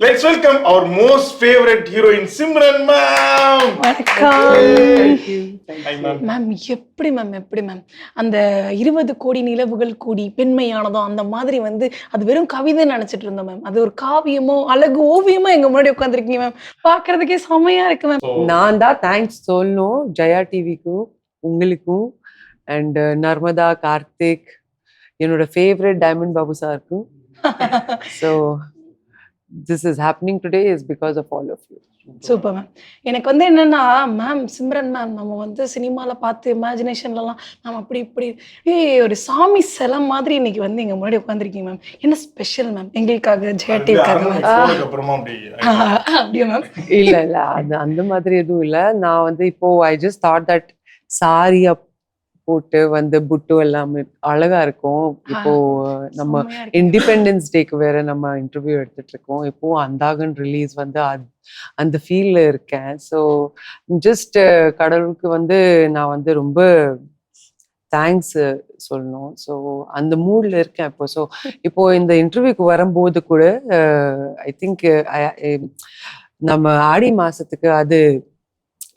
Let's welcome our most favorite heroine, Simran ma'am. வணக்கம். Ma'am எப்படி ma'am எப்படி ma'am அந்த இருபது கோடி நிலவுகள் கூடி பெண்மையானதோ அந்த மாதிரி வந்து அது வெறும் கவிதை நினைச்சிட்டு இருந்தோம் மேம் அது ஒரு காவியமோ அழகு ஓவியமோ எங்க முன்னாடி உட்காந்துருக்கீங்க மேம் பாக்குறதுக்கே செமையா இருக்கு மேம் So, நான் தான் தேங்க்ஸ் சொல்லணும் ஜெயா டிவிக்கும் உங்களுக்கும் அண்ட் நர்மதா கார்த்திக் என்னோட ஃபேவரட் டைமண்ட் பாபு சாருக்கும். So this is happening today is because of all of you super ma'am எனக்கு வந்து என்னன்னா மேம் சிம்ரன் மேம் நம்ம வந்து சினிமால பார்த்து இமேஜினேஷன்லலாம் மேம் அப்படி இப்படி ஏய் ஒரு சாமி சிலை மாதிரி இன்னைக்கு வந்து எங்க முன்னாடி உட்காந்துருக்கீங்க மேம் என்ன ஸ்பெஷல் மேம் எங்களுக்காக ஜெயா வந்து டிவிக்காக அருண் மேம் போனதுக்கு அப்புறமா அப்படி அப்படியா மேம் இல்ல இல்ல அது அந்த மாதிரி எதுவும் இல்ல. நான் வந்து இப்போ ஐ ஜஸ்ட் தாட் தட் சாரியா போட்டு வந்து புட்டு எல்லாமே அழகா இருக்கும். இப்போ நம்ம. இண்டிபெண்டன்ஸ் டேக்கு வேற நம்ம இன்டர்வியூ எடுத்துட்டு இருக்கோம். இப்போ அந்தாகன் ரிலீஸ் வந்து அந்த ஃபீல்ல இருக்கேன். ஸோ ஜஸ்ட் கடவுளுக்கு வந்து நான் வந்து ரொம்ப தேங்க்ஸ் சொல்லணும். ஸோ அந்த மூட்ல இருக்கேன் இப்போ. ஸோ இப்போ இந்த இன்டர்வியூக்கு வரும்போது கூட ஐ திங்க் நம்ம ஆடி மாசத்துக்கு அது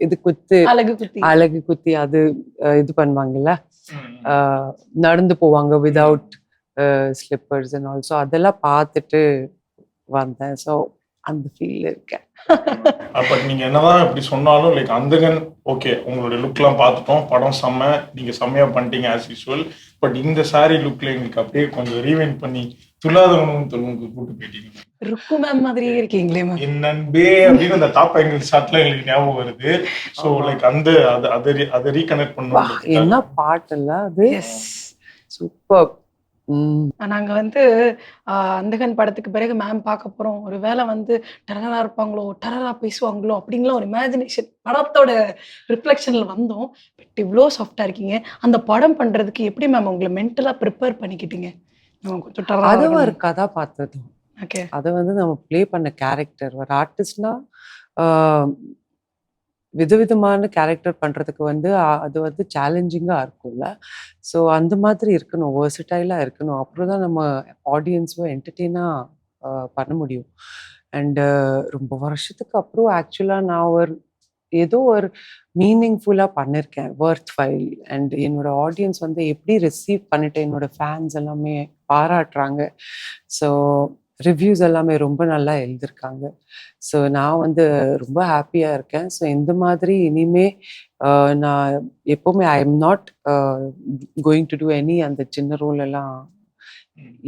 இது குத்து அழகு குத்தி. அழகு குத்தி அது இது பண்ணுவாங்கல்ல? நடந்து போவாங்க விதவுட் ஸ்லிப்பர்ஸ் அண்ட் ஆல்சோ அதெல்லாம் பார்த்துட்டு வந்தேன். ஸோ அந்த ஃபீல்ல இருக்கேன். அப்ப நீங்க என்னதான் இப்படி சொன்னாலும் லைக் அந்தகன் ஓகே உங்களுடைய லுக்லாம் பார்த்துட்டோம். படம் செம்ம நீங்க செம்மையா பண்ணிட்டீங்க ஆஸ் யூஸ்வல் பட் இந்த சாரி லுக்ல எங்களுக்கு அப்படியே கொஞ்சம் ரீவைண்ட் பண்ணி துல்லாத உணவும் தொழுவுக்கு கூட்டு போயிட்டீங்க. ருக்கு மேம் மாதிரியே இருக்கீங்களே மேம் என் நண்பே அப்படின்னு அந்த டாப் ஆங்கிள் ஷாட்ல எங்களுக்கு ஞாபகம் வருது. ஸோ லைக் அந்த அதை அதை அதை ரீகனெக்ட் பண்ணுவோம். என்ன பாட்டுல்ல அது? எஸ் சூப்பர் நாங்க வந்து அந்தகன் படத்துக்கு பிறகு மேம் பார்க்க போறோம். ஒரு வேளை வந்து டெரரா இருப்பாங்களோ டெரரா பேசுவாங்களோ அப்படிங்கலாம் ஒரு இமேஜினேஷன் படத்தோட ரிஃப்ளெக்ஷன்ல வந்தோம். பட் இவ்வளோ சாஃப்டா இருக்கீங்க. அந்த படம் பண்றதுக்கு எப்படி மேம் உங்களை மென்டலா ப்ரிப்பேர் பண்ணிக்கிட்டீங்க? அது ஒரு கதாபாத்திரம் ஓகே அதை வந்து நம்ம ப்ளே பண்ண கேரக்டர் ஒரு ஆர்டிஸ்ட்னா விதவிதமான கேரக்டர் பண்ணுறதுக்கு வந்து அது வந்து சேலஞ்சிங்காக இருக்கும்ல. ஸோ அந்த மாதிரி இருக்கணும் வேர்சிட்டைலாக இருக்கணும். அப்புறம் தான் நம்ம ஆடியன்ஸும் என்டர்டெயினாக பண்ண முடியும். அண்டு ரொம்ப வருஷத்துக்கு அப்புறம் ஆக்சுவலாக நான் ஒரு ஏதோ ஒரு மீனிங்ஃபுல்லாக பண்ணியிருக்கேன் ஒர்த் ஃபைல் அண்ட் என்னோடய ஆடியன்ஸ் வந்து எப்படி ரிசீவ் பண்ணிட்டு என்னோட ஃபேன்ஸ் எல்லாமே பாராட்டுறாங்க. ஸோ ரிவ்யூஸ் எல்லாமே ரொம்ப நல்லா எழுதியிருக்காங்க ஸோ நான் வந்து ரொம்ப ஹாப்பியாக இருக்கேன். ஸோ இந்த மாதிரி இனிமே நான் எப்போவுமே I am not going to do any அந்த சின்ன ரோல் எல்லாம்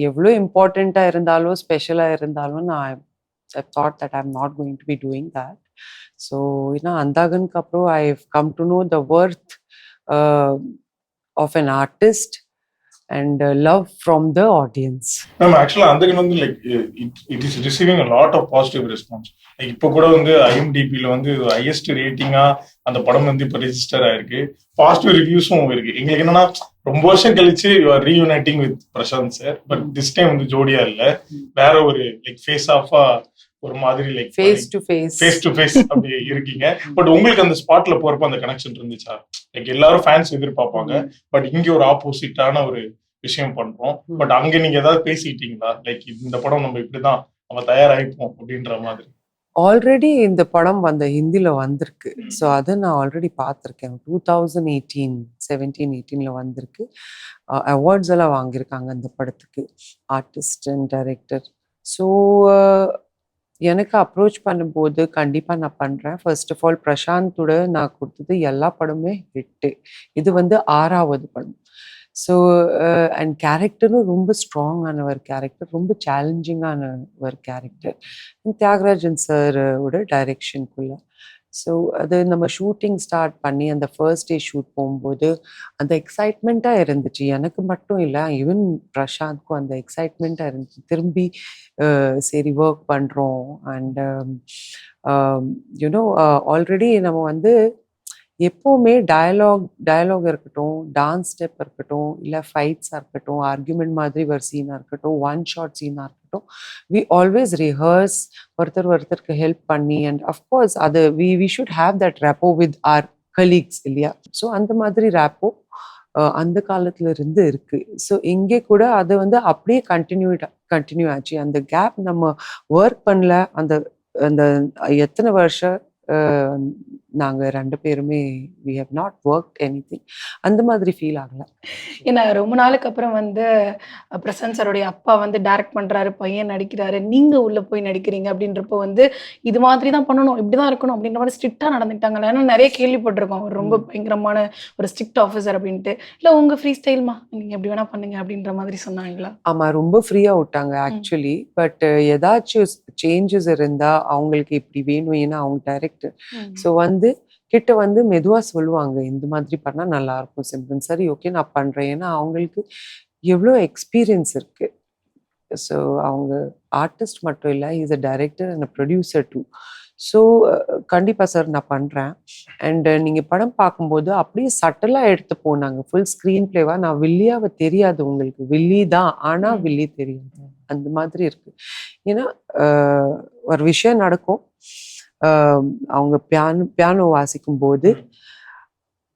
எவ்வளோ இம்பார்ட்டண்ட்டாக இருந்தாலும் ஸ்பெஷலாக இருந்தாலும் நான் I thought that I am not going to be doing that so ஏன்னா அந்தாகனுக்கு அப்புறம் I come to know the worth of an artist and love from the audience ma'am actually அந்த வந்து like it is receiving lot of positive response like இப்போ கூட வந்து ஐஎம்டிபியில் வந்து highest ரேட்டிங்கா அந்த படம் வந்து இப்போ ரெஜிஸ்டர் ஆயிருக்கு. பாசிட்டிவ் ரிவ்யூஸும் இருக்கு. எங்களுக்கு என்னன்னா ரொம்ப வருஷம் கழிச்சு you're reuniting with Prashanth sir but this time வந்து ஜோடியா இல்ல. வேற ஒரு லைக் ஃபேஸ் ஆஃபா ஒரு மாதிரி like face to face face to face அப்படி இருக்கீங்க. பட் உங்களுக்கு அந்த ஸ்பாட்ல போறப்ப அந்த கனெக்ஷன் இருந்துச்சா? லைக் எல்லாரும் ஃபேன்ஸ் எதிர்பார்ப்பாங்க. பட் இங்க ஒரு ஆப்போசிட்டான ஒரு விஷயம் பண்றோம். பட் அங்க நீங்க ஏதாவது பேசிட்டீங்களா? லைக் இந்த படம் நம்ம இப்படிதான் நம்ம தயாராயிப்போம் அப்படின்ற மாதிரி. ஆல்ரெடி இந்த படம் வந்த ஹிந்தில வந்திருக்கு. ஸோ அதை நான் ஆல்ரெடி பார்த்துருக்கேன். டூ தௌசண்ட் எயிட்டீன் செவன்டீன் எயிட்டீனில் வந்திருக்கு. அவார்ட்ஸ் எல்லாம் வாங்கியிருக்காங்க அந்த படத்துக்கு. ஆர்டிஸ்ட் அண்ட் டைரக்டர் ஸோ எனக்கு அப்ரோச் பண்ணும்போது கண்டிப்பாக நான் பண்ணுறேன் ஃபர்ஸ்ட் ஆஃப் ஆல் பிரசாந்தோட நான் கொடுத்தது எல்லா படமுமே ஹிட்டு இது வந்து ஆறாவது படம். ஸோ அண்ட் கேரக்டரும் ரொம்ப ஸ்ட்ராங்கான ஒரு கேரக்டர் ரொம்ப சேலஞ்சிங்கான ஒரு கேரக்டர் தியாகராஜன் சாரோட டைரெக்ஷனுக்குள்ள ஸோ அது நம்ம ஷூட்டிங் ஸ்டார்ட் பண்ணி அந்த ஃபர்ஸ்ட் டே ஷூட் போகும்போது அந்த எக்ஸைட்மெண்ட்டாக இருந்துச்சு. எனக்கு மட்டும் இல்லை ஈவன் பிரசாந்த்க்கும் அந்த எக்ஸைட்மெண்ட்டாக இருந்துச்சு. திரும்பி சரி ஒர்க் பண்ணுறோம் அண்ட் யூனோ ஆல்ரெடி நம்ம வந்து எப்போவுமே டயலாக் டயலாக் இருக்கட்டும் டான்ஸ் ஸ்டெப் இருக்கட்டும் இல்லை ஃபைட்ஸாக இருக்கட்டும் ஆர்குமெண்ட் மாதிரி ஒரு சீனாக இருக்கட்டும் ஒன் ஷார்ட் சீனாக இருக்கட்டும் வி ஆல்வேஸ் ரிஹர்ஸ் ஒருத்தர் ஒருத்தருக்கு ஹெல்ப் பண்ணி அண்ட் அஃப்கோர்ஸ் அது we we should have that rapport with our colleagues இல்லையா? ஸோ அந்த மாதிரி ரேப்போ அந்த காலத்துல இருந்து இருக்கு. ஸோ இங்கே கூட அது வந்து அப்படியே கண்டினியூ கண்டினியூ ஆச்சு. அந்த கேப் நம்ம ஒர்க் பண்ணல அந்த அந்த எத்தனை வருஷம் அஹ், நாங்க ரெண்டு பேருமே we have not work any அந்த மாதிரி ஃபீல் ஆகல. ஏன்னா ரொம்ப நாளுக்கு அப்புறம் வந்து பிரசாந்த் சாரோடைய அப்பா வந்து டைரக்ட் பண்றாரு பையன் நடிக்கிறாரு நீங்க உள்ள போய் நடிக்கிறீங்க அப்படின்றப்போ வந்து இது மாதிரி தான் பண்ணணும் இப்படிதான் இருக்கணும் அப்படின்ற மாதிரி ஸ்ட்ரிக்டா நடந்துட்டாங்க ஏன்னா நிறைய கேள்விப்பட்டிருக்கோம். அவர் ரொம்ப. பயங்கரமான ஒரு ஸ்ட்ரிக்ட் ஆஃபீஸர் அப்படின்ட்டு. இல்ல உங்க ஃப்ரீ ஸ்டைல்மா நீங்க எப்படி வேணா பண்ணுங்க அப்படின்ற மாதிரி சொன்னாங்களா? ஆமா ரொம்ப ஃப்ரீயா விட்டாங்க ஆக்சுவலி பட் ஏதாச்சும் சேஞ்சஸ் இருந்தா அவங்களுக்கு இப்படி வேணும் ஏன்னா அவங்க டைரக்டர் ஸோ வந்து கிட்ட வந்து மெதுவா சொல்லுவாங்க இந்த மாதிரி பண்ணா நல்லா இருக்கும் சிம்ரன். சரி ஓகே நான் பண்றேன். ஏன்னா அவங்களுக்கு எவ்வளோ எக்ஸ்பீரியன்ஸ் இருக்கு. ஸோ அவங்க ஆர்டிஸ்ட் மட்டும் இல்லை is a director and producer too so கண்டிப்பாக சார் நான் பண்ணுறேன் அண்ட் நீங்கள் படம் பார்க்கும்போது அப்படியே சட்டலாக எடுத்து போனாங்க. ஃபுல் ஸ்க்ரீன் பிளேவா நான் வில்லியாவை தெரியாது உங்களுக்கு. வில்லி தான். ஆனால். வில்லி தெரியாது அந்த மாதிரி இருக்கு. ஏன்னா ஒரு விஷயம் நடக்கும். அவங்க பியானோ பியானோ வாசிக்கும் போது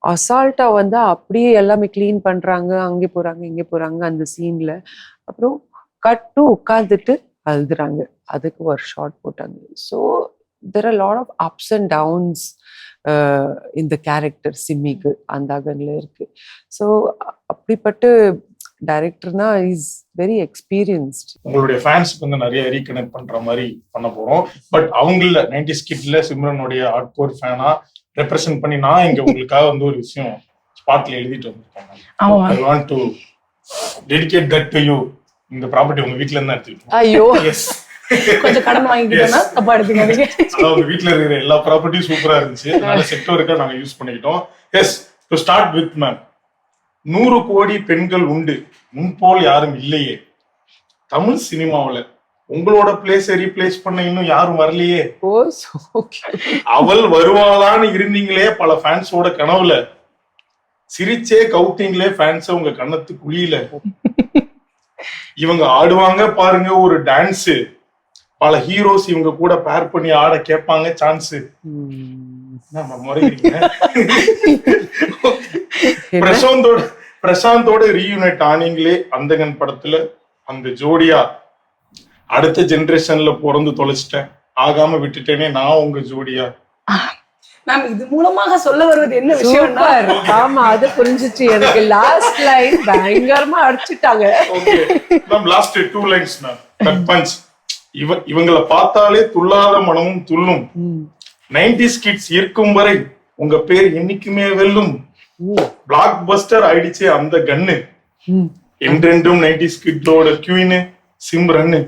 அசால்ட்டா வந்து அப்படியே எல்லாமே க்ளீன் பண்றாங்க அங்கே போறாங்க இங்கே போறாங்க அந்த சீன்ல அப்புறம் கட்டு உட்காந்துட்டு அழுதுறாங்க. அதுக்கு ஒரு ஷார்ட் போட்டாங்க. So there are lot of ups and downs இந்த கேரக்டர் சிம்மிக்கு அந்த அகன்ல இருக்கு. ஸோ அப்படிப்பட்ட டைரக்டர்னா இஸ் வெரி எக்ஸ்பீரியன்ஸ்ட் உங்களுடைய ஃபேன்ஸ்க்கு வந்து நிறைய ரீகனெக்ட் பண்ற மாதிரி பண்ண போறோம். பட் அவங்கள நைன்டி ஸ்கிட்ல சிம்ரனுடைய ஹார்ட் கோர் ஃபேனா ரெப்ரசென்ட் பண்ணி நான் இங்க உங்களுக்காக வந்து ஒரு விஷயம் ஸ்பாட்ல எழுதிட்டு வந்திருக்கேன். I want to dedicate that to you இந்த ப்ராப்பர்ட்டி உங்க வீட்ல இருந்து எடுத்துக்கிட்டோம் ஐயோ. எஸ் கொஞ்சம் கடன் வாங்கிக்கிட்டோம்னா தப்பா எடுத்துக்காதீங்க. அதாவது வீட்ல இருக்கிற எல்லா ப்ராப்பர்ட்டியும் சூப்பரா இருந்துச்சு. அதனால செட் ஒர்க்கா நாங்க யூஸ் பண்ணிக்கிட்டோம். Yes to start with ma'am நூறு கோடி பெண்கள் உண்டு. முன்போல் யாரும் இல்லையே. தமிழ் சினிமாவுல உங்களோட பிளேஸை ரீப்ளேஸ் பண்ண இன்னும் யாரும் வரலையே. அவள் வருவாளான்னு இருந்தீங்களே பல ஃபேன்ஸோட கனவுல. சிரிச்சே கவுத்தீங்களே ஃபேன்ஸ உங்க கண்ணத்து குழியில. இவங்க ஆடுவாங்க பாருங்க ஒரு டான்ஸ் பல ஹீரோஸ் இவங்க கூட பேர் பண்ணி ஆட கேட்பாங்க சான்ஸ் பிரசாந்தோட பிரசாந்தோட ரீயூனைட் ஆனீங்களே அந்தகன் படத்துல அந்த ஜோடியா. அடுத்த ஜெனரேஷன்ல பிறந்து தொலைச்சிட்டேன். ஆகாம விட்டுட்டேனே நான் உங்க ஜோடியா. மேம் இது மூலமாக சொல்ல வருவது என்ன விஷயம்னா ஆமா அது புரிஞ்சுச்சு. எனக்கு லாஸ்ட் லைன் பயங்கரமா அடிச்சுட்டாங்க. Okay ma'am last two lines ma'am cut punch. இவ இவங்கள பார்த்தாலே துள்ளாத மனமும் துள்ளும். நைன்டிஸ் கிட்ஸ் இருக்கும் வரை உங்க பேர் என்னைக்குமே வெல்லும். பிளாக் பஸ்டர் ஆயிடுச்சே அந்த ம். என்றென்றும் நைன்டிஸ் கிட்ஸோட குயின்னு சிம்ரன்னு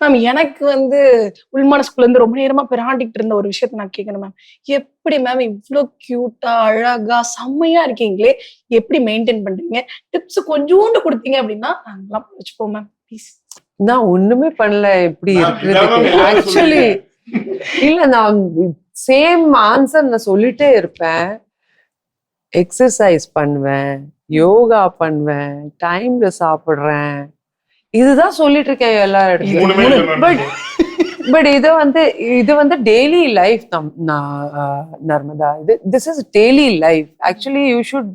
மேம் எனக்கு வந்து உள்மனசுக்குள்ள இருந்து ரொம்ப நேரமா பிராண்டிக்கிட்டு இருந்த ஒரு விஷயத்த நான் கேட்கணும் மேம் எப்படி மேம் இவ்ளோ கியூட்டா அழகா செம்மையா இருக்கீங்களே? எப்படி மெயின்டைன் பண்றீங்க? டிப்ஸ் கொஞ்சோண்டு கொடுத்தீங்க அப்படின்னா நாங்களாம் வச்சுப்போம் மேம் ப்ளீஸ் நான் ஒண்ணுமே பண்ணல எப்படி இருக்கிறதுக்கு எல்லாரும் ஆக்சுவலி இல்ல நான் சேம் ஆன்சர் நான் சொல்லிட்டே இருப்பேன். எக்ஸசைஸ் பண்ணுவேன் யோகா பண்ணுவேன் டைம்ல சாப்பிடுறேன். இதுதான் சொல்லிட்டு இருக்கேன் எல்லா இடத்துலயும். பட் பட் இது வந்து இது வந்து டெய்லி லைஃப் நம் நான், நர்மதா இது this is daily life actually you should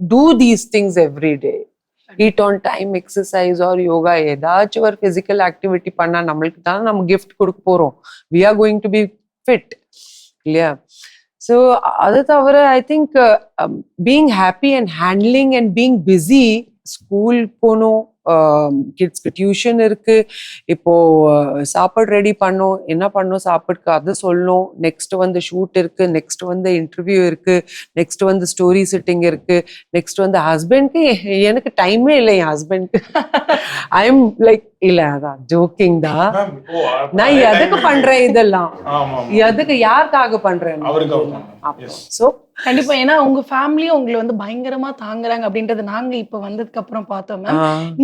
do these things every day eat on time exercise or yoga ஏதாச்சும் ஒரு ஃபிசிக்கல் ஆக்டிவிட்டி பண்ணா நம்மளுக்கு தான் நம்ம கிஃப்ட் கொடுக்க போறோம். We are going to be fit இல்லையா? ஸோ அது தவிர I think being happy and handling and being busy school போகணும் கிட்ஸ்க்கு டியூஷன் இருக்கு. இப்போ சாப்பாடு ரெடி பண்ணோம். என்ன பண்ணோம்? சாப்பாடுக்கு அது சொல்லணும். நெக்ஸ்ட் வந்து ஷூட் இருக்கு. நெக்ஸ்ட் வந்து இன்டர்வியூ இருக்கு. நெக்ஸ்ட் வந்து ஸ்டோரி சிட்டிங் இருக்கு. நெக்ஸ்ட் வந்து ஹஸ்பண்ட்க்கு எனக்கு டைமே இல்லை என் ஹஸ்பண்ட்க்கு ஐ எம் லைக் இல்ல அதான் ஜோக்கிங் தான். நான் எதுக்கு. பண்றேன் இதெல்லாம். எதுக்கு யாருக்காக பண்றேன். சோ கண்டிப்பா. ஏன்னா உங்க ஃபேமிலியும் உங்களை வந்து பயங்கரமா தாங்குறாங்க அப்படின்றது நாங்க இப்ப வந்ததுக்கு அப்புறம் பார்த்தோம்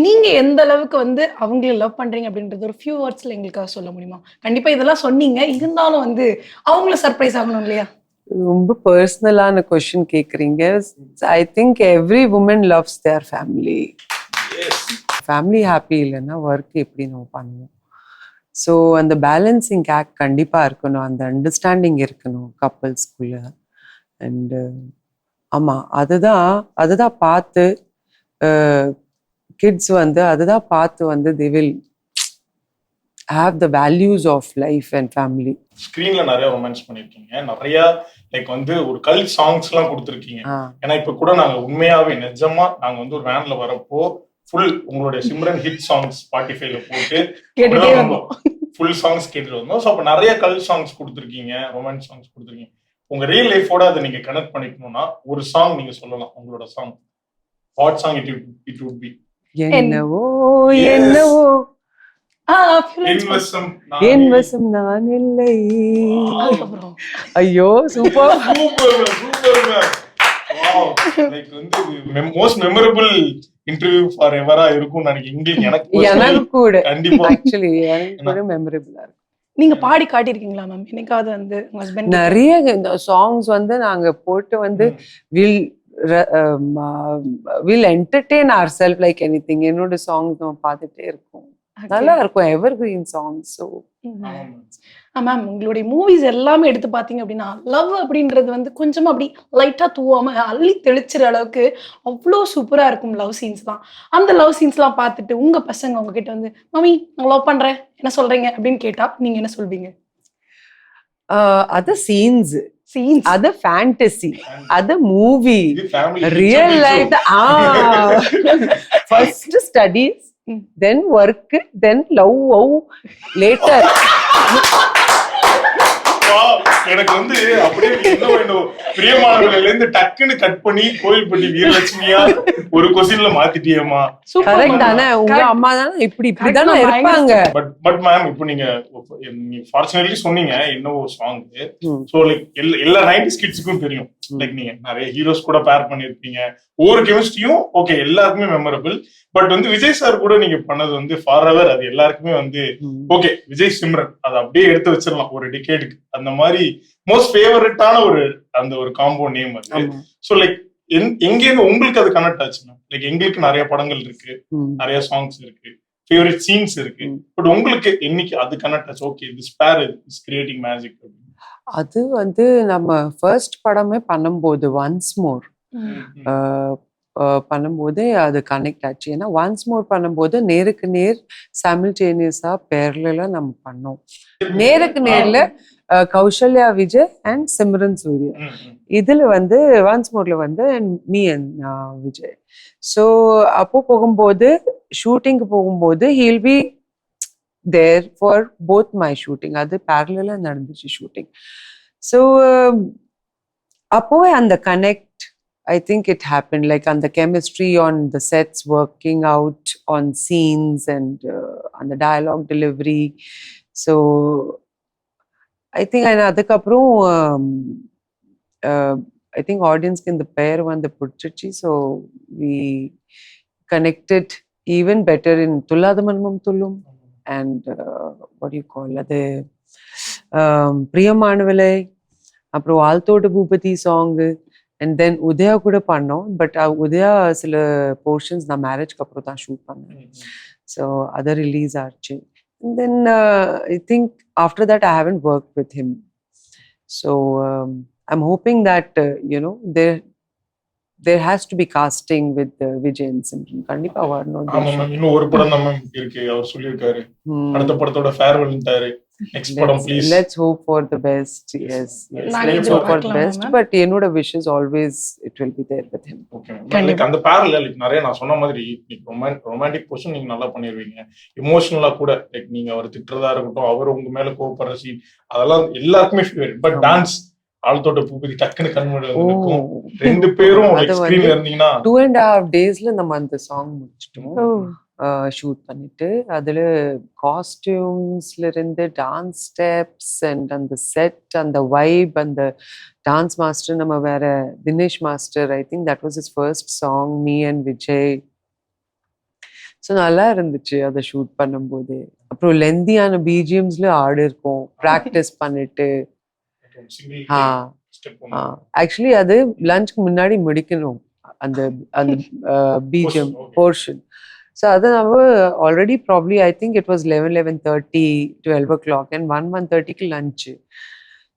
நீங்க எந்த அளவுக்கு வந்து அவங்கள லவ் பண்றீங்க அப்படின்றது ஒரு ஃபியூ வேர்ட்ஸ்ல எங்களுக்காக சொல்ல முடியுமா? கண்டிப்பா இதெல்லாம் சொன்னீங்க. இருந்தாலும் வந்து அவங்கள சர்ப்ரைஸ் ஆகணும் இல்லையா? ரொம்ப பர்சனலான கொஸ்டின் கேக்குறீங்க. I think every woman loves their family. Family happy இல்லைன்னா ஒர்க் எப்படி நம்ம பண்ணுவோம்? ஸோ அந்த பேலன்சிங் ஆக்ட் கண்டிப்பாக இருக்கணும். அந்த அண்டர்ஸ்டாண்டிங் இருக்கணும் கப்பல்ஸ்குள்ள அண்டு ஆமா அதுதான் அதுதான் பார்த்து கிட்ஸ் வந்து அதுதான் பார்த்து வந்து they will have the values of life and family ஸ்கிரீன்ல நிறைய ரொமான்ஸ் பண்ணிருக்கீங்க. நிறைய லைக் வந்து ஒரு கல் சாங்ஸ் எல்லாம் கொடுத்துருக்கீங்க. ஏன்னா இப்ப கூட நாங்க உண்மையாவே நிஜமா நாங்க வந்து ஒரு வேன்ல வரப்போ ஃபுல் உங்களுடைய சிம்ரன் ஹிட் சாங்ஸ் ஸ்பாட்டிஃபைல போட்டு ஃபுல் சாங்ஸ் கேட்டுட்டு வந்தோம். ஸோ அப்ப நிறைய கல் சாங்ஸ் கொடுத்துருக்கீங்க ரொமான்ஸ் சாங்ஸ் கொடுத்துருக்கீங்க. உங்க ரியல் லைஃபோட அதை நீங்க கனெக்ட் பண்ணிக்கணும்னா ஒரு சாங் நீங்க சொல்லலாம் உங்களோட song what song it it would be என்னவோ. என்னவோ. ஆ, few lines பாடு. இன்வெஸ்டம் என் வசம் நான் இல்லை. ஐயோ super super most memorable interview for எவரா இருக்கும் நினைக்கிறேன். எனக்கு எனக்கு கூட. கண்டிப்பா. ஆக்சுவலி எனக்கு கூட மெமரபிளா இருக்கு நீங்க பாடி காட்டியிருக்கீங்களா மேம் என்னைக்காவது வந்து உங்க ஹஸ்பண்ட் நிறைய இந்த சாங்ஸ் வந்து நாங்க போட்டு வந்து will will entertain our self like anything என்னோட சாங்ஸ் நம்ம பார்த்துட்டே இருக்கோம். நல்லா இருக்கும். Evergreen songs so ma'am உங்களுடைய மூவிஸ் எல்லாமே எடுத்து பார்த்தீங்க அப்படின்னா லவ் அப்படின்றது வந்து கொஞ்சமா அப்படி லைட்டா தூவாம அள்ளி தெளிச்சிற அளவுக்கு அவ்வளோ சூப்பரா இருக்கும் லவ் சீன்ஸ் தான். அந்த லவ் சீன்ஸ்லாம் பார்த்துட்டு உங்க பசங்க உங்ககிட்ட வந்து மம்மி நான் லவ் பண்றேன். என்ன சொல்றீங்க? அப்படின்னு கேட்டா நீங்க என்ன சொல்வீங்க? அது சீன்ஸ் சீன்ஸ் அது ஃபேண்டசி அது மூவி ரியல் லைஃப் ஆ. First studies. Then work then love oh later எனக்கு வந்து அப்படியே என்ன வேண்டும் பிரியமானவர்கள்ல இருந்து டக்குன்னு கட் பண்ணி கோயில்பட்டி வீரலட்சுமியா? ஒரு கொஸ்டின்ல மாத்திட்டியேமா கரெக்ட் தானே. உங்க. அம்மா தானே இப்படி இப்படிதானே தான், இருப்பாங்க. பட் பட் மேம் இப்போ நீங்க நீங்க ஃபார்ச்சுனேட்லி சொன்னீங்க என்னவோ சாங் ம். சோ லைக் எல்லா நைன்டி கிட்ஸுக்கும் தெரியும். லைக் நீங்க நிறைய ஹீரோஸ் கூட பேர் பண்ணிருப்பீங்க ஒவ்வொரு கெமிஸ்ட்ரியும் ஓகே எல்லாருக்குமே மெமரபிள் பட் வந்து விஜய் சார் கூட நீங்க பண்ணது வந்து ஃபார் எவர் அது எல்லாருக்குமே வந்து ஓகே விஜய் சிம்ரன். அதை அப்படியே எடுத்து வச்சிடலாம் ஒரு டிகேடுக்கு அந்த மாதிரி மோஸ்ட் ஃபேவரட்டான ஒரு அந்த ஒரு காம்போ நேம் அது. சோ லைக் எங்கேருந்து உங்களுக்கு அது கனெக்ட் ஆச்சுன்னா லைக் எங்களுக்கு நிறைய படங்கள் இருக்கு. நிறைய சாங்ஸ் இருக்கு ஃபேவரட் சீன்ஸ் இருக்கு. பட் உங்களுக்கு என்னைக்கு அது கனெக்ட் ஆச்சு. Okay this pair is creating magic அது வந்து நம்ம ஃபர்ஸ்ட் படமே பண்ணும்போது ஒன்ஸ் மோர் பண்ணும்போதே அது கனெக்ட் ஆச்சு. ஏன்னா ஒன்ஸ் மோர் பண்ணும்போது நேருக்கு நேர் சைமில்டேனியஸா பேர்ல நம்ம பண்ணோம். நேருக்கு நேர்ல அஹ், கௌசல்யா விஜய் அண்ட் சிம்ரன் சூர்யா. இதுல வந்து ஒன்ஸ் மோர்ல வந்து மீ அண்ட் விஜய். ஸோ அப்போ போகும்போது ஷூட்டிங்க்கு போகும்போது he'll be there for both my shooting அது பேரலாக நடந்துச்சு ஷூட்டிங் ஸோ அப்போவே அந்த connect I think it happen like அந்த chemistry on the sets working out on scenes and அந்த dialogue delivery so I think அதுக்கப்புறம் ஐ திங்க் ஆடியன்ஸ்க்கு இந்த பெயர் வந்து பிடிச்சிச்சு so we connected even better in Thulladha Manamum Thullum and what you call அது? Um, Priyamanavale அப்புறம் Aalthotta Boopathy song and then Udhaya கூட பண்ணோம். பட் உதயா சில போர்ஷன்ஸ் நான் மேரேஜ்க்கு அப்புறம் தான் ஷூட் பண்ணேன். ஸோ அதை ரிலீஸ் ஆச்சு. then I think after that I haven't work with him so I'm hoping that you know there there has to be casting with Vijay and Simran கண்டிப்பா வரணும் ஆமா மேம் இன்னும் ஒரு படம் தான் மேம் இருக்கு அவர் சொல்லியிருக்காரு அடுத்த படத்தோட ஃபேர்வெல் நெக்ஸ்ட் படம் please let's hope for the best yes நாங்க let's hope for the best? But என்னோட wishes always it will be there with him okay. Like அந்த பேர்ல லைக் நிறைய நான் சொன்ன மாதிரி ரொமான்டிக் போர்ஷன் நீங்க நல்லா பண்ணிருவீங்க. இமோஷனலா கூட லைக் நீங்க அவர் திட்டுறதா இருக்கட்டும் அவர் உங்க மேல கோவப்படுற சீன் அதெல்லாம் எல்லாருக்குமே favourite but. Dance Aalthotta Boopathy டக்குன்னு கண்முடி ஓ. இருக்கும் ரெண்டு பேரும் ஸ்கிரீன்ல இருந்தீங்கன்னா டூ அண்ட் ஹாஃப் டேஸ்ல நம்ம அந்த சாங் முடிச்சிட்டோம். ஷூட் பண்ணிட்டு அதுல காஸ்டியூம்ஸ்ல இருந்து டான்ஸ் ஸ்டெப்ஸ் அண்ட் அந்த செட் அந்த வைப் அந்த டான்ஸ் மாஸ்டர் நம்ம வேற Dinesh master I think that was is first song me and Vijay so நல்லா இருந்துச்சு அதை ஷூட் பண்ணும்போது. அப்புறம் லெந்தியான பிஜிஎம்ஸ்ல ஆடு இருக்கும். ப்ராக்டிஸ் பண்ணிட்டு. ஆ. ஆக்சுவலி அது லஞ்சுக்கு முன்னாடி முடிக்கணும். அந்த அந்த பிஜிஎம். போர்ஷன் ஸோ அது நம்ம already probably I think it was eleven eleven thirty twelve o'clock and one one தேர்ட்டிக்கு லஞ்சு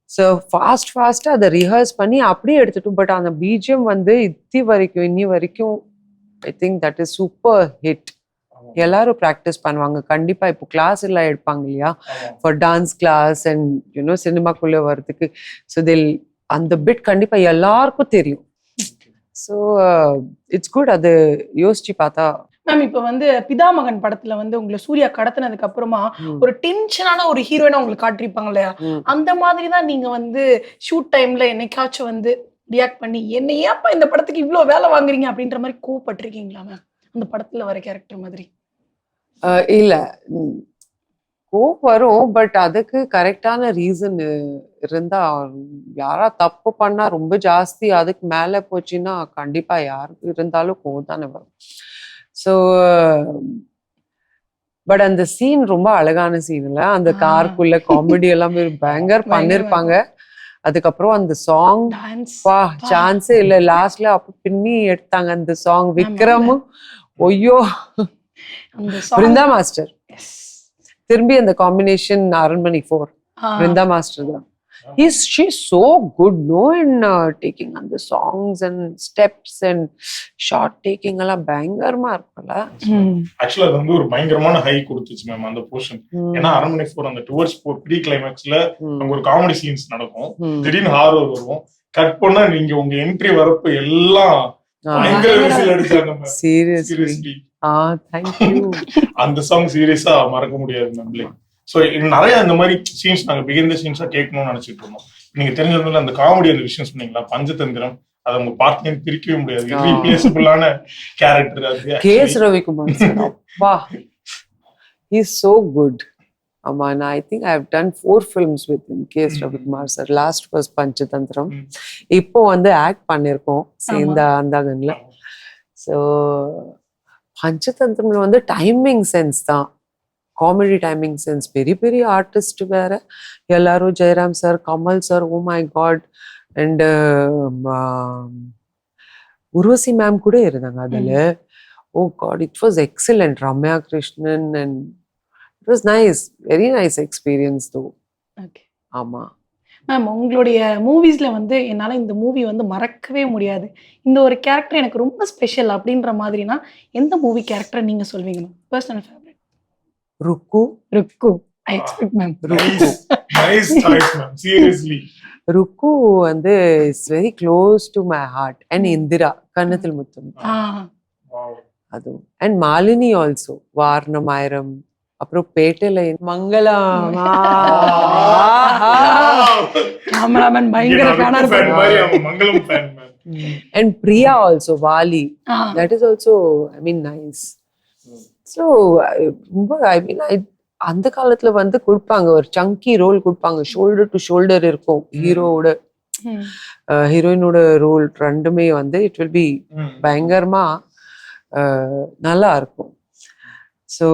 ஸோ ஃபாஸ்ட் ஃபாஸ்ட்டாக அதை ரிஹர்ஸ் பண்ணி அப்படியே எடுத்துட்டோம். பட் அந்த பிஜிஎம் வந்து இத்தி வரைக்கும் இன்னி வரைக்கும் I think that is super hit எல்லாரும் ப்ராக்டிஸ் பண்ணுவாங்க. கண்டிப்பா இப்போ கிளாஸ் எல்லாம் எடுப்பாங்க இல்லையா? For dance class and you know சினிமாக்குள்ளே வர்றதுக்கு. ஸோ தில் அந்த பிட் கண்டிப்பா எல்லாருக்கும் தெரியும். ஸோ இட்ஸ் குட் அது யோசிச்சு பார்த்தா மேம் இப்ப வந்து பிதாமகன் படத்துல வந்து உங்களை சூர்யா கடத்தினதுக்கு அப்புறமா ஒரு டென்ஷனான ஒரு ஹீரோயினா உங்களுக்கு காட்டியிருப்பாங்க இல்லையா. அந்த மாதிரி தான் நீங்க வந்து ஷூட் டைம்ல என்னைக்காச்சும் வந்து ரியாக்ட் பண்ணி என்ன ஏப்பா இந்த படத்துக்கு இவ்ளோ வேலை வாங்குறீங்க? அப்படின்ற மாதிரி கோவப்பட்டிருக்கீங்களா மேம்? அந்த படத்துல வர கேரக்டர் மாதிரி. இல்ல. கோவம் வரும் பட் அதுக்கு கரெக்டான ரீசன் இருந்தா யாரா தப்பு பண்ணா ரொம்ப ஜாஸ்தி அதுக்கு மேல போச்சுன்னா கண்டிப்பா யாருக்கு இருந்தாலும் கோவம் தானே வரும். ஸோ பட் அந்த சீன் ரொம்ப அழகான சீன் இல்ல. அந்த. காருக்குள்ள காமெடி எல்லாம் பயங்கர பண்ணிருப்பாங்க. அதுக்கப்புறம் அந்த சாங் பா. சான்ஸே இல்ல. லாஸ்ட்ல அப்ப பின்னி எடுத்தாங்க அந்த சாங் விக்ரமும். ஒய்யோ. பிருந்தா மாஸ்டர். திரும்பி அந்த combination Aranmanai four Brinda master தான். Is she so good no in taking அந்த songs and steps and shot taking எல்லாம் பயங்கரமா இருக்கும்ல. ஆக்சுவலா அது வந்து ஒரு பயங்கரமான ஹை கொடுத்துச்சு மேம் அந்த போர்ஷன் ஏன்னா அரண்மனை ஃபோர் அந்த டுவர்ட்ஸ் ப்ரீ கிளைமேக்ஸ்ல அங்க ஒரு காமெடி சீன்ஸ் நடக்கும். திடீர்னு ஹாரர் வரும். கட் பண்ணா நீங்க உங்க என்ட்ரி வரப்ப எல்லாம் அந்த சாங் சீரியஸா மறக்க முடியாது மேம் சோ நிறைய அந்த மாதிரி சீன்ஸ் நாங்க பிகிந்த சீன்ஸா கேட்கணும்னு நினைச்சிட்டு இருந்தோம். நீங்க தெரிஞ்சதுல அந்த காமெடி அந்த விஷயம் சொன்னீங்களா? பஞ்சதந்திரம். அதை உங்க பார்ட்னர் பிரிக்கவே முடியாது. ரீப்ளேசபிளான கேரக்டர் அது? கேஎஸ் ரவிக்குமார் சார். அப்பா. இஸ் சோ குட் ஆமா நான் I think I have done four films with KS ம். Ravikumar sir. Last was Panchathanthiram. இப்போ வந்து ஆக்ட் பண்ணிருக்கோம் சேர்ந்த அந்தாங்கன்ல ஸோ பஞ்சதந்திரம்ல வந்து டைமிங் சென்ஸ் தான். காமெடி டைமிங் சென்ஸ் பெரிய பெரிய ஆர்டிஸ்ட் வேற. எல்லாரும் Jayaram sir Kamal sir oh my god and Urvashi ma'am கூட இருந்தாங்க அதுல. ஓ god it was excellent Ramya Krishnan and it was nice very nice experience though Okay. ஆமா. Ma'am உங்களுடைய மூவிஸ்ல வந்து என்னால இந்த மூவி வந்து மறக்கவே முடியாது. இந்த ஒரு கேரக்டர் எனக்கு ரொம்ப ஸ்பெஷல் அப்படின்ற மாதிரினா எந்த மூவி கேரக்டர் நீங்க சொல்வீங்க ma'am personal favourite Rukku Rukku I expect ma'am Rukku nice choice ma'am seriously Rukku வந்து is very close to my heart and Indira Kannathil Mutham ஆ அதுவும் அண்ட் மாலினி ஆல்சோ வாரணம் ஆயிரம் அப்புறம் பேட்டையில மங்களம் கேமராமேன் பயங்கர ஃபேனா இருப்பாரு Mangalam fan ma'am and Priya so ரொம்ப I mean I அந்த காலத்துல வந்து கொடுப்பாங்க. ஒரு சங்கி ரோல் கொடுப்பாங்க. ஷோல்டர் டு ஷோல்டர் இருக்கும். ஹீரோவோட. ஹீரோயினோட ரோல் ரெண்டுமே வந்து இட் வில் பி பயங்கரமா நல்லா இருக்கும். ஸோ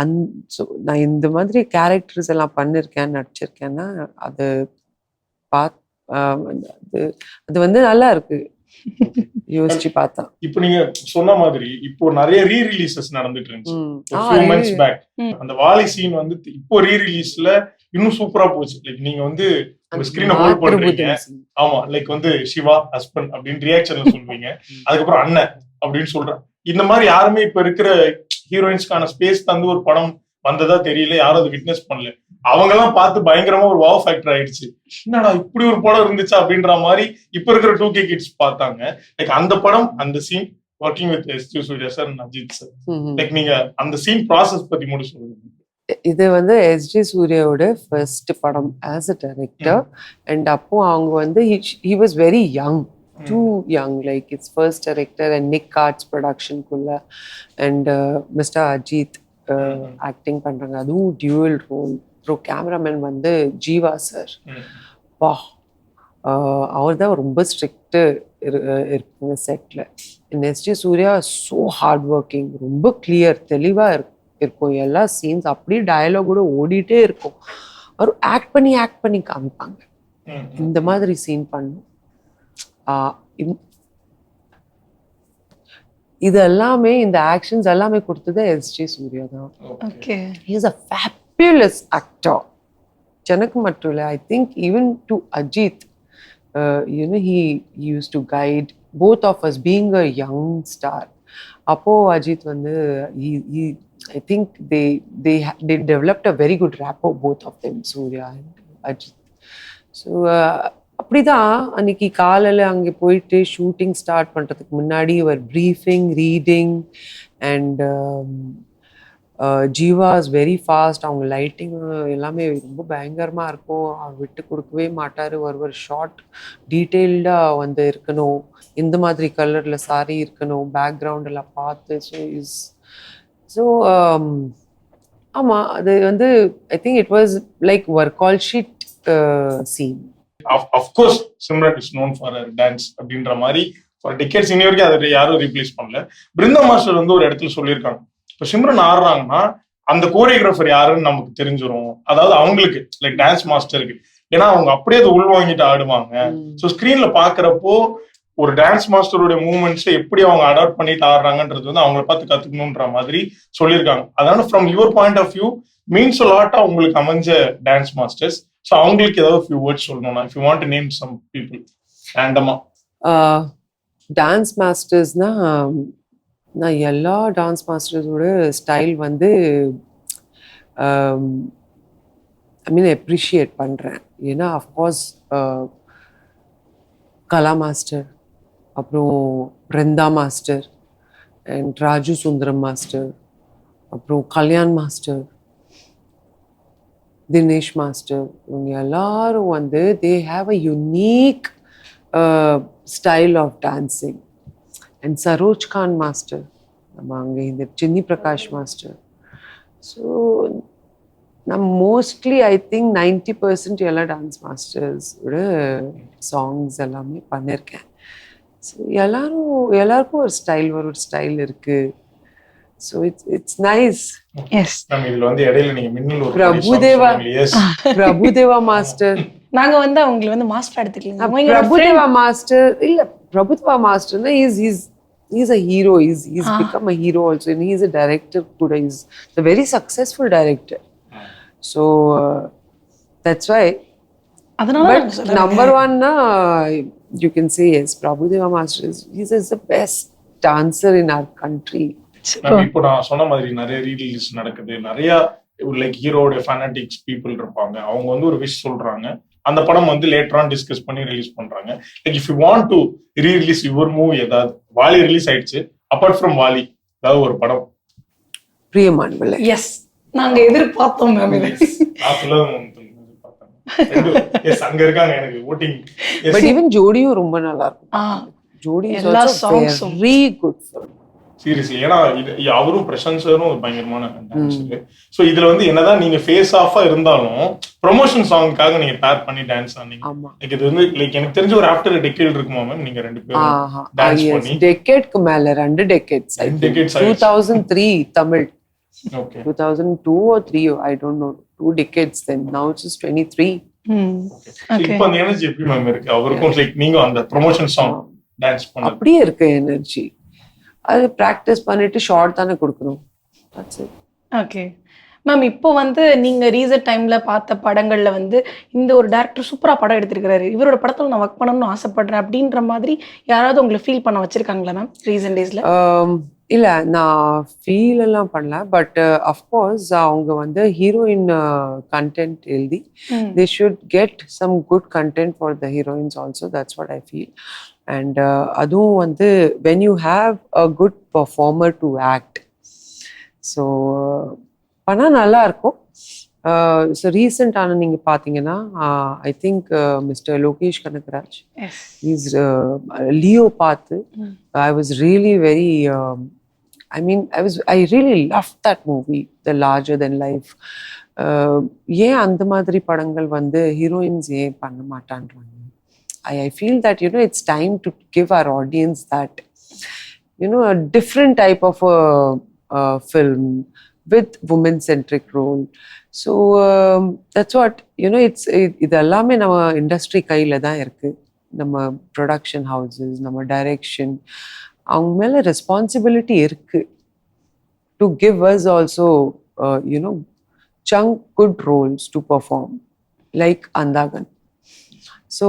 அந் ஸோ நான் இந்த மாதிரி கேரக்டர்ஸ் எல்லாம் பண்ணிருக்கேன் நடிச்சிருக்கேன்னா அது பாத் அது அது வந்து நல்லா இருக்கு. யோசிச்சு பார்த்தா. இப்போ நீங்க சொன்ன மாதிரி இப்போ நிறைய ரீ ரிலீசஸ் நடந்துட்டு இருந்துச்சு. Months back. அந்த வாலி சீன் வந்து இப்போ ரீ ரிலீஸ்ல இன்னும் சூப்பரா போச்சு. லைக் நீங்க வந்து ஒரு ஸ்கிரீனை ஹோல்ட் பண்றீங்க. ஆமா லைக் வந்து சிவா ஹஸ்பண்ட் அப்படின்னு ரியாக்ஷன்ல சொல்வீங்க. அதுக்கப்புறம் அண்ணன் அப்படின்னு சொல்றேன். இந்த மாதிரி யாருமே இப்ப இருக்கிற ஹீரோயின்ஸ்க்கான ஸ்பேஸ் தந்து ஒரு படம் வந்ததா தெரியல யாரும் அதை விட்னஸ் பண்ணல. அவங்க எல்லாம் பார்த்து பயங்கரமா ஒரு வாவ் ஃபேக்டர் ஆயிடுச்சு. என்னடா இப்படி ஒரு படம் இருந்துச்சா அப்படின்ற மாதிரி இப்ப இருக்கிற டூ கே கிட்ஸ் பார்த்தாங்க. லைக் அந்த படம் அந்த scene working with S J Suryah sir Ajith sir. Like நீங்க அந்த சீன் ப்ராசஸ் பத்தி மட்டும் சொல்லுங்க. இது வந்து எஸ்ஜி சூர்யாவோட ஃபர்ஸ்ட் படம் ஆஸ் அ டைரக்டர் அண்ட் அப்போ அவங்க வந்து he was very young too young like it's first director and Nic Arts ப்ரொடக்ஷனுக்குள்ள and mister Ajith acting பண்றாங்க. அதுவும் டியூவல் ரோல் அப்புறம் கேமராமேன் வந்து ஜீவா சார் வா. அவர் தான் ரொம்ப ஸ்ட்ரிக்ட்டு இருக்குங்க settle SJ Suryah so hard working ரொம்ப கிளியர் தெளிவாக இருக்கு இருக்கும். எல்லா சீன்ஸ் அப்படியே டயலாக் கூட ஓடிட்டே இருக்கும். அவர் ஆக்ட் பண்ணி ஆக்ட் பண்ணி காமிப்பாங்க. இந்த மாதிரி சீன் பண்ணும் இது எல்லாமே இந்த ஆக்ஷன்ஸ் எல்லாமே கொடுத்தது எஸ்ஜி சூர்யா தான். Okay is a fabulous actor எனக்கு மட்டும் இல்லை I think even to Ajith you know he used to guide both of us being a young star அப்போ அஜித் வந்து I think they they they developed a very good rapport both of them Suryah and Ajith so அப்படிதான் அன்னைக்கு காலையில் அங்கே போயிட்டு shooting start பண்ணுறதுக்கு முன்னாடி ஒரு briefing reading and Jeeva is very fast அவங்க லைட்டிங் எல்லாமே ரொம்ப பயங்கரமாக இருக்கும். அவர் விட்டு கொடுக்கவே மாட்டார். ஒரு ஒரு ஷார்ட் டீட்டெயில்டாக வந்து இருக்கணும். இந்த மாதிரி கலரில் சாரி இருக்கணும். பேக்ரவுண்டெல்லாம் பார்த்து ஸோ இஸ் ஸோ ஆமாம் அது வந்து I think it was like work all sheet scene of course Simran is known for dance அப்படின்ற மாதிரி ஃபார் டிக்கெட்ஸ் இனி வரைக்கும் அதை யாரும் ரீப்ளேஸ் பண்ணல. பிருந்தா மாஸ்டர் வந்து ஒரு இடத்துல சொல்லியிருக்காங்க. இப்போ சிம்ரன் ஆடுறாங்கன்னா அந்த கோரியோகிராஃபர் யாருன்னு நமக்கு தெரிஞ்சிரும். அதாவது அவங்களுக்கு லைக் டான்ஸ் மாஸ்டருக்கு ஏன்னா அவங்க அப்படியே அதை உள்வாங்கிட்டு ஆடுவாங்க. ஸோ ஸ்க்ரீன்ல பாக்குறப்போ ஒரு டான்ஸ் மாஸ்டருடைய மூவ்மெண்ட்ஸை எப்படி அவங்க அடாப்ட் பண்ணிட்டு ஆடுறாங்கன்றது வந்து அவங்கள பார்த்து கத்துக்கணுன்ற மாதிரி சொல்லியிருக்காங்க. அதனால from your point of view means லாட்டா உங்களுக்கு அமைஞ்ச டான்ஸ் மாஸ்டர்ஸ் ஸோ அவங்களுக்கு ஏதாவது ஃபியூ வேர்ட்ஸ் சொல்லணும்னா if you want name some people ரேண்டமா டான்ஸ் மாஸ்டர்ஸ்னா நான் எல்லா டான்ஸ் மாஸ்டர்ஸோட ஸ்டைல் வந்து ஐ மீன் எப்ரிஷியேட் பண்ணுறேன் ஏன்னா அஃப்கோர்ஸ் கலா மாஸ்டர் அப்புறம் Brinda master and Raju Sundaram master அப்புறம் கல்யாண் மாஸ்டர் தினேஷ் மாஸ்டர் இவங்க எல்லாரும் வந்து they have a unique style of dancing and Saroj Khan master நம்ம அங்கே இந்த சின்னி பிரகாஷ் மாஸ்டர் ஸோ நான் mostly I think ninety percent எல்லா டான்ஸ் மாஸ்டர்ஸோட சாங்ஸ் எல்லாமே பண்ணியிருக்கேன் ஸோ எல்லாரும் எல்லாருக்கும் ஒரு ஸ்டைல் ஒரு ஸ்டைல் இருக்குது so it's it's nice yes நம்ம இதுல வந்து இடையில நீங்க மின்னல் பிரபுதேவா. பிரபுதேவா மாஸ்டர். நாங்க வந்து அவங்களை வந்து மாஸ்டர் எடுத்துக்கலாம் பிரபுதேவா மாஸ்டர் இல்ல Prabhudeva மாஸ்டர்னா is is is a hero is is become a hero also and is a director கூட. Is a very successful director so that's why அதனால பட் நாங்க சொல்றோம். நம்பர் ஒன்னா you can say yes Prabhudeva master is is is the best dancer in our country நம்ம இப்போ நான் சொன்ன மாதிரி நிறைய ரீலீஸ் நடக்குது. நிறைய லைக் ஹீரோட ஃபேனட்டிக்ஸ் பீப்புள் இருப்பாங்க. அவங்க வந்து ஒரு விஷ் சொல்றாங்க. அந்த படம் வந்து லேட்டரான் டிஸ்கஸ் பண்ணி ரிலீஸ் பண்றாங்க. Like if you want to re release your movie ஏதாவது வாலி ரிலீஸ் ஆயிடுச்சு. அப்பார்ட் ஃப்ரம் வாலி ஏதாவது ஒரு படம். பிரியமான் எஸ் நாங்க எதிர்பார்த்தோம் மேம் அங்க இருக்காங்க எனக்கு ஓட்டிங் பட் ஈவன் ஜோடியும் ரொம்ப நல்லா இருக்கும். ஜோடி எல்லா உம். வெரி குட் சீரியஸ்லி ஏன்னா இது அவரும் பிரசன்சரும் ஒரு பயங்கரமான டான்ஸர் ஸோ இதுல வந்து என்னதான் நீங்க ஃபேஸ் ஆஃபா இருந்தாலும் ப்ரொமோஷன் சாங்க்காக நீங்க பேர் பண்ணி டான்ஸ் ஆனீங்க. ஆமா. லைக் இது வந்து லைக் எனக்கு தெரிஞ்ச ஒரு ஆஃப்டர் டெக்கேட் இருக்குமா மேம் நீங்க ரெண்டு பேரும் dance பண்ணி. டெக்கேட்க்கு மேல ரெண்டு decades decades two. Thousand three Tamil. Okay two thousand two oh three I don't know two decades then now it's twenty three. இப்போ அந்த எனர்ஜி எப்படி மேம் இருக்கு? அவருக்கும் லைக் நீங்க அந்த ப்ரொமோஷன் சாங் டான்ஸ் பண்ணது அப்படியே இருக்கு எனர்ஜி அது ப்ராக்டிஸ் பண்ணிட்டு ஷார்ட் தானே கொடுக்கணும். ஓகே மேம் இப்போ வந்து நீங்க ரீசெண்ட் டைம்ல பார்த்த படங்கள்ல வந்து இந்த ஒரு டேரக்டர் சூப்பரா படம் எடுத்திருக்கிறாரு. இவரோட படத்துல நான் ஒர்க் பண்ணணும்னு ஆசைப்படுறேன் அப்படின்ற மாதிரி யாராவது உங்களை ஃபீல் பண்ண வச்சிருக்காங்களா மேம் ரீசெண்ட் டேஸ்ல இல்ல நான் ஃபீல் எல்லாம் பண்ணல. பட் அஃப்கோர்ஸ் அவங்க வந்து ஹீரோயின் கண்டென்ட் எழுதி they should get some good content for the heroines also. That's what i feel. And uh, அதுவும் வந்து when you have a good performer to act. So பண்ணா நல்லா இருக்கும் ஸோ ரீசெண்டான நீங்க பார்த்தீங்கன்னா I think mister Lokesh Kanagaraj is Leo பார்த்து. I was really very I mean I was I really love that movie the larger then life ஏன் அந்த மாதிரி படங்கள் வந்து ஹீரோயின்ஸ் ஏன் பண்ண மாட்டான்றாங்க? I I feel that you know it's time to give our audience that you know a different type of a, uh film with women centric role. So um, that's what you know it's it, இது எல்லாமே நம்ம industry கையில தான் இருக்கு. நம்ம production houses நம்ம direction அவங்க மேல ரெஸ்பான்சிபிலிட்டி இருக்கு. To give us also you know chunk good roles to perform. Like Andagan. So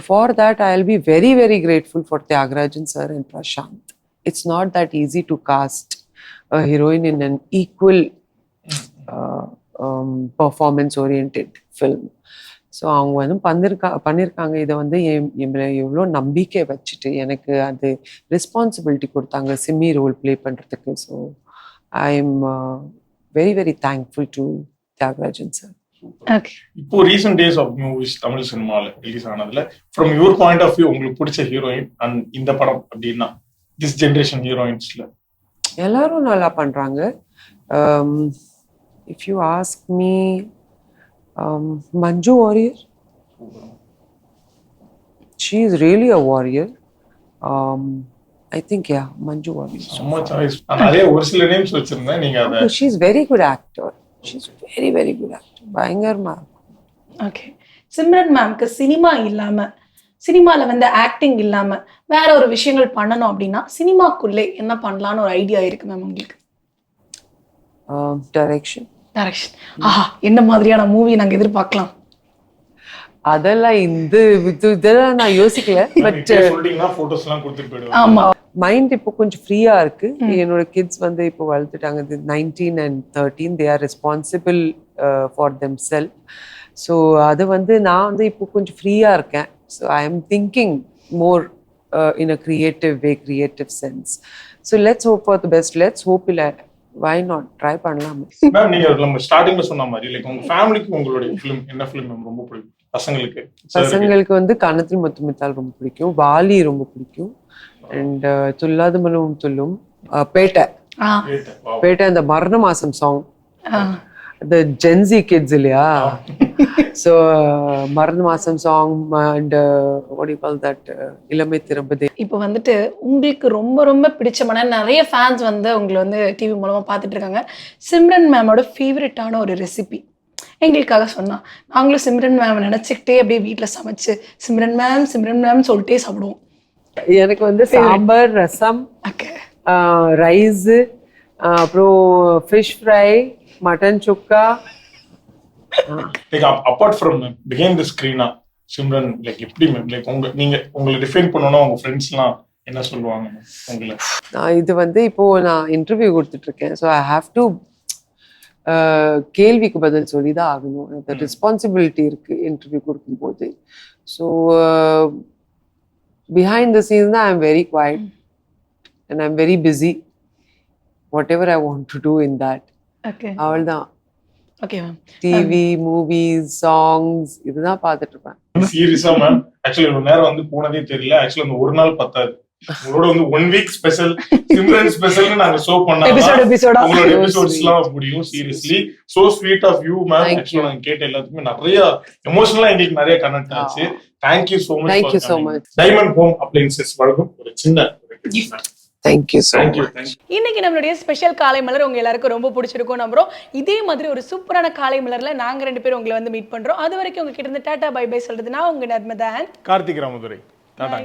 for that, I'll be very, very grateful for Tyagarajan sir and Prashant. It's not that easy to cast a heroine in an equal uh, um, performance-oriented film. So அவங்க வந்து பண்ணிருக்கா பண்ணியிருக்காங்க இதை வந்து என் எவ்வளோ நம்பிக்கை வச்சுட்டு எனக்கு அது ரெஸ்பான்சிபிலிட்டி கொடுத்தாங்க சிம்மி ரோல் ப்ளே பண்ணுறதுக்கு so I am very very thankful to Thiagarajan sir இப்போ recent days of movies Tamil சினிமால release ஆனதுல from your point of view உங்களுக்கு பிடிச்ச ஹீரோயின் அண்ட் இந்த படம் அப்படின்னா திஸ் ஜென்ரேஷன் ஹீரோயின்ஸ்ல எல்லாரும் நல்லா பண்ணுறாங்க if you ask me Manju Warrier. She is really a warrior I think yeah Manju Warrier. நிறைய ஒரு சில நேம்ஸ் வச்சிருந்தேன் நீங்க she is very good actor she is very very good actor பயங்கரமா ஓகே சிம்ரன் மேம்க்கு சினிமா இல்லாம சினிமால வந்து ஆக்டிங் இல்லாம வேற ஒரு விஷயங்கள் பண்ணணும் அப்படின்னா சினிமாக்குள்ளே என்ன பண்ணலாம்னு ஒரு ஐடியா இருக்கு மேம் உங்களுக்கு? டைரக்ஷன் டைரக்ஷன் ஆஹா என்ன மாதிரியான மூவி நாங்க எதிர்பார்க்கலாம்? அதெல்லாம் இந்த இது இதெல்லாம் நான் யோசிக்கல. பட் ஆமா. மைண்ட் இப்போ கொஞ்சம் ஃப்ரீயா இருக்கு. என்னோட கிட்ஸ் வந்து இப்போ வளர்த்துட்டாங்க. Nineteen and thirteen they are responsible for them self so அது வந்து நான் வந்து இப்போ கொஞ்சம் ஃப்ரீயா இருக்கேன். So I am thinking more in a creative way creative sense so let's hope for the best let's hope இல்லை வை நாட் ட்ரை பண்ணலாமே. மேம் நீங்க நம்ம ஸ்டார்டிங்ல சொன்ன மாதிரி லைக் உங்க ஃபேமிலிக்கு உங்களுடைய ஃபிலிம் என்ன ஃபிலிம் ரொம்ப பிடிக்கும்? பசங்களுக்கு பசங்களுக்கு வந்து கணத்தில் முத்துமித்தால் ரொம்ப பிடிக்கும். வாலி ரொம்ப பிடிக்கும். அண்ட் துல்லாத மனமும் துல்லும் அஹ், பேட்டை. பேட்டை அந்த மரண மாசம் சாங் Gen Z kids இல்லையா? ஸோ மரண மாசம் சாங் அண்ட் that uh, இளமை திரும்பதே. இப்போ வந்துட்டு உங்களுக்கு ரொம்ப ரொம்ப பிடிச்சமான நிறைய ஃபேன்ஸ் வந்து உங்களை வந்து டிவி மூலமா பார்த்துட்டு இருக்காங்க சிம்ரன் மேமோட ஃபேவரட்டான ஒரு ரெசிபி எங்களுக்காக சொன்னா நாங்களும் சிம்ரன் மேம் நினச்சிக்கிட்டே அப்படியே வீட்டில் சமைச்சு சிம்ரன் மேம் சிம்ரன் மேம் சொல்லிட்டே சாப்பிடுவோம். எனக்கு வந்து சாம்பார் ரசம் ரைஸ் அப்புறம் fish fry mutton chukka like apart from behind the ஸ்கிரீனா Simran like எப்படி மேம் லைக் உங்க நீங்க உங்களை டிஃபைன் பண்ணணும்னா உங்க ஃப்ரெண்ட்ஸ்லாம் என்ன சொல்லுவாங்க உங்களை? நான் இது வந்து இப்போ நான் இன்டர்வியூ கொடுத்துட்டு இருக்கேன் ஸோ ஐ ஹாவ் டு கேள்விக்கு பதில் சொல்லி தான் ஆகணும் அந்த ரெஸ்பான்சிபிலிட்டி இருக்கு இன்டர்வியூ கொடுக்கும்போது. ஸோ பிஹைண்ட் த சீன்ஸ் தான் I am very quiet and I am very busy whatever I want to do in that okay அவள் தான் okay ma'am TV movies songs இதுதான் பார்த்துட்டு இருப்பேன். சீரியஸா மேம் ஆக்சுவலி ஒரு நேரம் வந்து போனதே தெரியல. ஆக்சுவலி அந்த ஒரு நாள் பத்தாது. உங்களோட வந்து ஒன் வீக் ஸ்பெஷல் சிம்ரன் ஸ்பெஷல்னு நாங்க ஷோ பண்ணா எபிசோட் எபிசோடா உங்களோட So எபிசோட்ஸ் sweet. எல்லாம் முடியும் seriously so sweet of you ma'am Thank ஆக்சுவலா நாங்க கேட்ட எல்லாத்துக்குமே நிறைய எமோஷனலா எங்களுக்கு நிறைய கனெக்ட் ஆச்சு. Thank you so much Thank you so much. Diamond home appliances வழங்கும் ஒரு சின்ன thank you so thank you much thank you இன்னைக்கு நம்மளுடைய ஸ்பெஷல் காலை மலர் உங்க எல்லாருக்கும் ரொம்ப பிடிச்சிருக்கும் நம்புறோம். இதே மாதிரி ஒரு சூப்பரான காலை மலர்ல நாங்க ரெண்டு பேரும் உங்களை வந்து மீட் பண்றோம். அது வரைக்கும் உங்ககிட்ட இருந்து டாடா பை பை சொல்றது நான் உங்க நர்மதான் கார்த்திக் ராமதுரை. டாடா